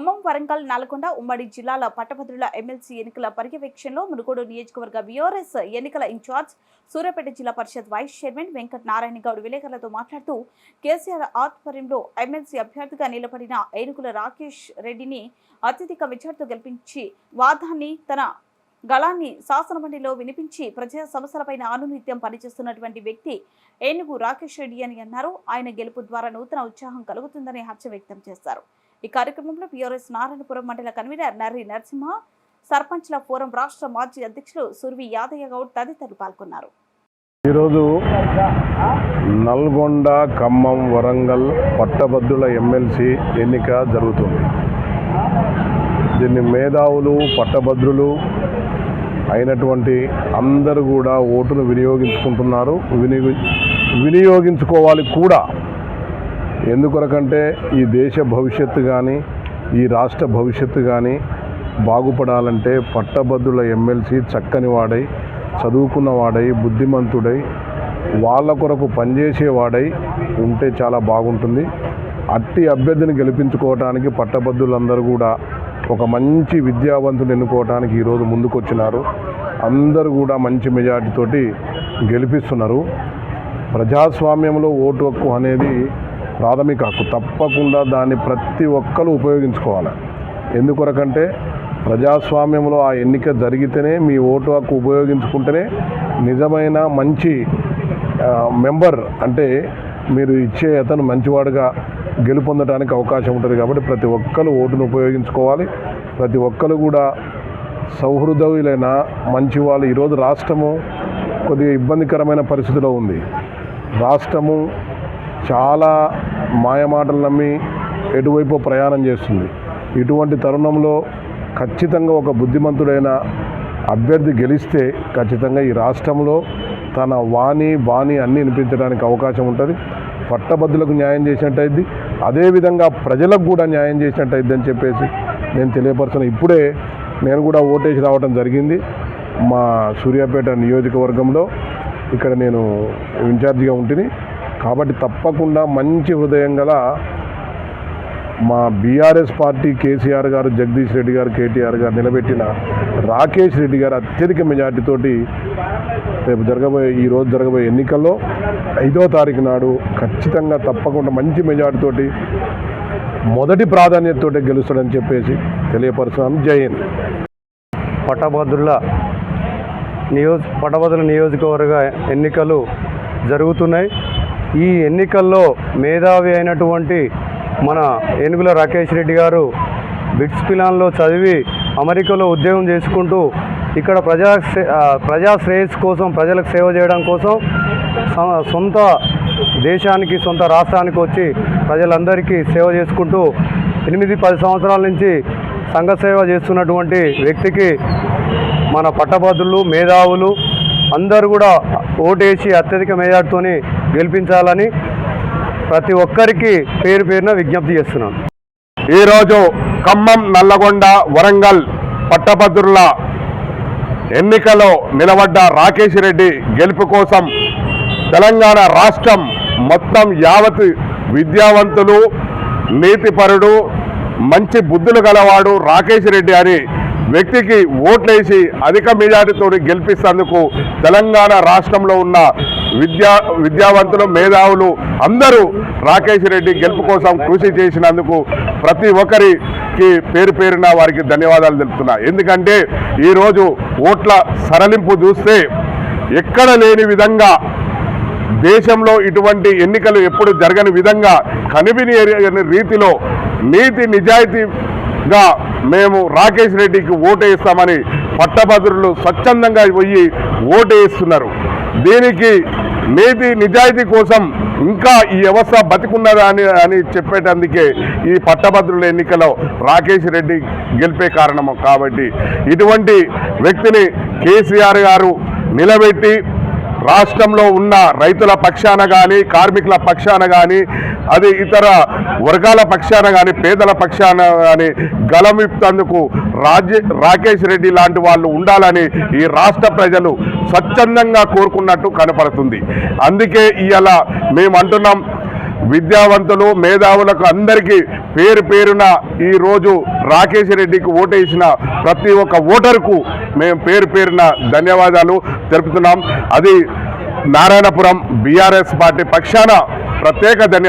ఖమ్మం వరంగల్ నల్గొండ ఉమ్మడి జిల్లాల పట్టభద్రుల ఎమ్మెల్సీ ఎన్నికల పర్యవేక్షణలో మునుగోడు నియోజకవర్గ బీఆర్ఎస్ ఎన్నికల incharge Suryapet Zilla Parishad vice chairman Venkata Narayana Goud విలేకరులతో మాట్లాడుతూ కేసీఆర్ ఆధ్వర్యంలో ఎమ్మెల్సీ అభ్యర్థిగా నిలబడిన ఏనుగుల రాకేష్ రెడ్డిని అత్యధిక మెజార్టీతో గెలిపించి వాదాన్ని తన గళాన్ని శాసనమండలిలో వినిపించి ప్రజా సమస్యలపైన అనునిత్యం పనిచేస్తున్నటువంటి వ్యక్తి ఏనుగు రాకేష్ రెడ్డి అని అన్నారు. ఆయన గెలుపు ద్వారా నూతన ఉత్సాహం కలుగుతుందని హర్ష వ్యక్తం చేశారు. ఈ కార్యక్రమంలో బీఆర్ఎస్ నారాయణపురం మండల కన్వీనర్ నర్రి నరసింహ సర్పంచ్ల ఫోరం రాష్ట్ర మాజీ అధ్యక్షులు సుర్వి యాదయ్య గౌడ్ తదితరులు పాల్గొన్నారు. ఈరోజు నల్గొండ ఖమ్మం వరంగల్ పట్టభద్రుల ఎమ్మెల్సీ ఎన్నిక జరుగుతుంది. దీన్ని మేధావులు పట్టభద్రులు అయినటువంటి అందరూ కూడా ఓటును వినియోగించుకుంటున్నారు. వినియోగించుకోవాలి కూడా ఎందుకొరకంటే ఈ దేశ భవిష్యత్తు కానీ ఈ రాష్ట్ర భవిష్యత్తు కానీ బాగుపడాలంటే పట్టభద్రుల ఎమ్మెల్సీ చక్కని వాడై చదువుకున్న వాడై బుద్ధిమంతుడై వాళ్ళ కొరకు పనిచేసేవాడై ఉంటే చాలా బాగుంటుంది. అట్టి అభ్యర్థిని గెలిపించుకోవడానికి పట్టభద్రులందరూ కూడా ఒక మంచి విద్యావంతుని ఎన్నుకోవడానికి ఈరోజు ముందుకొచ్చినారు. అందరూ కూడా మంచి మెజార్టీతోటి గెలిపిస్తున్నారు. ప్రజాస్వామ్యంలో ఓటు హక్కు అనేది ప్రాథమిక హక్కు. తప్పకుండా దాన్ని ప్రతి ఒక్కరు ఉపయోగించుకోవాలి. ఎందుకొరకంటే ప్రజాస్వామ్యంలో ఆ ఎన్నిక జరిగితేనే మీ ఓటు హక్కు ఉపయోగించుకుంటేనే నిజమైన మంచి మెంబర్ అంటే మీరు ఇచ్చే అతను మంచివాడుగా గెలుపొందడానికి అవకాశం ఉంటుంది కాబట్టి ప్రతి ఒక్కరు ఓటును ఉపయోగించుకోవాలి. ప్రతి ఒక్కరు కూడా సౌహృదయులైన మంచి వాళ్ళు ఈరోజు రాష్ట్రము కొద్దిగా ఇబ్బందికరమైన పరిస్థితిలో ఉంది. రాష్ట్రము చాలా మాయమాటలు నమ్మి ఎటువైపు ప్రయాణం చేస్తుంది. ఇటువంటి తరుణంలో ఖచ్చితంగా ఒక బుద్ధిమంతుడైన అభ్యర్థి గెలిస్తే ఖచ్చితంగా ఈ రాష్ట్రంలో తన వాణి బాణి అన్నీ వినిపించడానికి అవకాశం ఉంటుంది. పట్టభద్రులకు న్యాయం చేసినట్టయిద్ది. అదేవిధంగా ప్రజలకు కూడా న్యాయం చేసినట్టయిద్ది అని చెప్పేసి నేను తెలియపరచిన ఇప్పుడే నేను కూడా ఓటేసి రావడం జరిగింది. మా సూర్యాపేట నియోజకవర్గంలో ఇక్కడ నేను ఇన్ఛార్జిగా ఉంటుంది కాబట్టి తప్పకుండా మంచి హృదయం గల మా బీఆర్ఎస్ పార్టీ కేసీఆర్ గారు జగదీష్ రెడ్డి గారు కేటీఆర్ గారు నిలబెట్టిన రాకేష్ రెడ్డి గారు అత్యధిక మెజార్టీతోటి రేపు జరగబోయే ఈరోజు జరగబోయే ఎన్నికల్లో ఐదో తారీఖు నాడు ఖచ్చితంగా తప్పకుండా మంచి మెజార్టీతోటి మొదటి ప్రాధాన్యతతోటే గెలుస్తాడని చెప్పేసి తెలియపరుస్తున్నాను జయన్ పటభద్రుల పట్టభద్రుల నియోజ పట్టభద్రుల నియోజకవర్గ ఎన్నికలు జరుగుతున్నాయి. ఈ ఎన్నికల్లో మేధావి అయినటువంటి మన ఏనుగుల రాకేష్ రెడ్డి గారు బిట్స్ పిలాన్లో చదివి అమెరికాలో ఉద్యోగం చేసుకుంటూ ఇక్కడ ప్రజా ప్రజా శ్రేయస్సు కోసం ప్రజలకు సేవ చేయడం కోసం సొ- సొంత దేశానికి సొంత రాష్ట్రానికి వచ్చి ప్రజలందరికీ సేవ చేసుకుంటూ ఎనిమిది పది సంవత్సరాల నుంచి సంఘ సేవ చేస్తున్నటువంటి వ్యక్తికి మన పట్టభద్రులు మేధావులు అందరూ కూడా ఓటేసి అత్యధిక మెజార్టీతోని గెలిపించాలని ప్రతి ఒక్కరికి పేరు పేరున విజ్ఞప్తి చేస్తున్నాను ఈరోజు ఖమ్మం నల్లగొండ వరంగల్ పట్టభద్రుల ఎన్నికలో నిలబడ్డ రాకేష్ రెడ్డి గెలుపు కోసం తెలంగాణ రాష్ట్రం మొత్తం యావత్ విద్యావంతులు నీతిపరుడు మంచి బుద్ధులు గలవాడు రాకేష్ రెడ్డి అని వ్యక్తికి ఓట్లేసి అధిక మెజారిటీతో గెలిపిస్తేందుకు తెలంగాణ రాష్ట్రంలో ఉన్న విద్యా విద్యావంతులు మేధావులు అందరూ రాకేష్ రెడ్డి గెలుపు కోసం కృషి చేసినందుకు ప్రతి ఒక్కరికి పేరు పేరున వారికి ధన్యవాదాలు తెలుపుతున్నా. ఎందుకంటే ఈరోజు ఓట్ల సరళింపు చూస్తే ఎక్కడ లేని విధంగా దేశంలో ఇటువంటి ఎన్నికలు ఎప్పుడు జరగని విధంగా కనివిని రీతిలో నీతి నిజాయితీగా మేము రాకేష్ రెడ్డికి ఓటు వేస్తామని పట్టభద్రులు స్వచ్ఛందంగా పోయి ఓటు వేస్తున్నారు దీనికి నీతి నిజాయితీ కోసం ఇంకా ఈ వ్యవస్థ బతికున్నదా అని అని చెప్పేటందుకే ఈ పట్టభద్రుల ఎన్నికలో రాకేష్ రెడ్డి గెలిపే కారణం కాబట్టి ఇటువంటి వ్యక్తిని కేసీఆర్ గారు నిలబెట్టి రాష్ట్రంలో ఉన్న రైతుల పక్షాన కానీ కార్మికుల పక్షాన కానీ అది ఇతర వర్గాల పక్షాన కానీ పేదల పక్షాన కానీ గలమిప్తందుకు రాజే రాకేష్ రెడ్డి లాంటి వాళ్ళు ఉండాలని ఈ రాష్ట్ర ప్రజలు స్వచ్ఛందంగా కోరుకున్నట్టు కనపడుతుంది. అందుకే ఇవాళ మేము అంటున్నాం విద్యావంతులు మేధావులకు అందరికీ పేరు పేరున ఈరోజు రాకేష్ రెడ్డికి ఓటేసిన ప్రతి ఒక్క ఓటరుకు మేము పేరు పేరున ధన్యవాదాలు తెలుపుతున్నాం. అది నారాయణపురం బీఆర్ఎస్ పార్టీ పక్షాన ప్రత్యేక ధన్యవాదాలు.